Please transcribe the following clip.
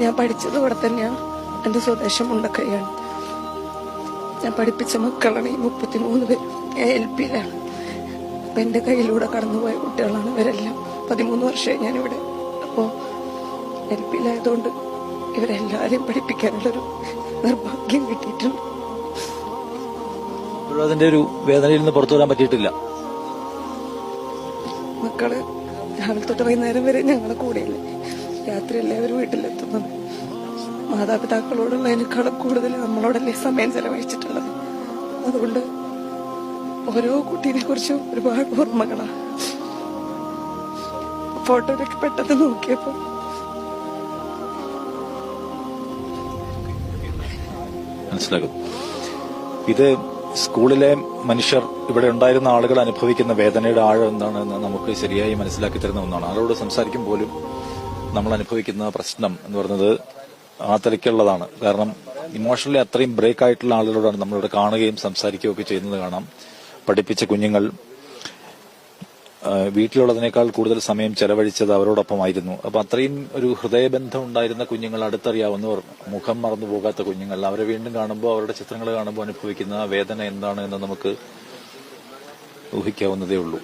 ഞാൻ പഠിച്ചത് ഇവിടെ തന്നെയാണ്. എന്റെ സ്വദേശം മുണ്ടക്കൈയാണ്. ഞാൻ പഠിപ്പിച്ച മക്കളാണ് ഈ മുപ്പത്തിമൂന്ന് പേര്. ഞാൻ എൽ പിയിലാണ്. അപ്പൊ എന്റെ കയ്യിലൂടെ കടന്നുപോയ കുട്ടികളാണ് ഇവരെല്ലാം. പതിമൂന്ന് വർഷമായി ഞാനിവിടെ. അപ്പോ എൽ പിയിലായതുകൊണ്ട് ഇവരെല്ലാരെയും പഠിപ്പിക്കാനുള്ളൊരു നിർഭാഗ്യം കിട്ടിയിട്ടുണ്ട്. അതിന്റെ ഒരു വേദനയിൽ നിന്ന് പുറത്തു വരാൻ പറ്റിയിട്ടില്ല. മക്കൾ രാവിലെ തൊട്ട് വൈകുന്നേരം വരെ ഞങ്ങളെ കൂടെയല്ലേ? രാത്രിയല്ലേ എല്ലാവരും വീട്ടിലെത്തുന്നത്? മാതാപിതാക്കളോടുള്ളതിനേക്കാളും കൂടുതൽ നമ്മളോടല്ലേ സമയം ചെലവഴിച്ചിട്ടുള്ളത്. അതുകൊണ്ട് ഓരോ കുട്ടീനെ കുറിച്ചും ഒരുപാട് ഓർമ്മകളാണ് ഫോട്ടോയിലൊക്കെ പെട്ടെന്ന് നോക്കിയപ്പോ ഇത് സ്കൂളിലെ മനുഷ്യർ ഇവിടെ ഉണ്ടായിരുന്ന ആളുകൾ അനുഭവിക്കുന്ന വേദനയുടെ ആഴം എന്താണെന്ന് നമുക്ക് ശരിയായി മനസ്സിലാക്കി തരുന്ന ഒന്നാണ്. ആളോട് സംസാരിക്കും പോലും നമ്മൾ അനുഭവിക്കുന്ന പ്രശ്നം എന്ന് പറയുന്നത് ആ കാരണം ഇമോഷണലി അത്രയും ബ്രേക്ക് ആയിട്ടുള്ള ആളുകളോടാണ് നമ്മളിവിടെ കാണുകയും സംസാരിക്കുകയും ഒക്കെ ചെയ്യുന്നത് കാണാം. പഠിപ്പിച്ച കുഞ്ഞുങ്ങൾ വീട്ടിലുള്ളതിനേക്കാൾ കൂടുതൽ സമയം ചെലവഴിച്ചത് അവരോടൊപ്പമായിരുന്നു. അപ്പൊ അത്രയും ഒരു ഹൃദയബന്ധം ഉണ്ടായിരുന്ന കുഞ്ഞുങ്ങൾ അടുത്തറിയാവുന്നവർ മുഖം മറന്നു പോകാത്ത കുഞ്ഞുങ്ങൾ അവരെ വീണ്ടും കാണുമ്പോൾ അവരുടെ ചിത്രങ്ങൾ കാണുമ്പോൾ അനുഭവിക്കുന്ന വേദന എന്താണ് എന്ന് നമുക്ക് ഊഹിക്കാവുന്നതേ ഉള്ളൂ.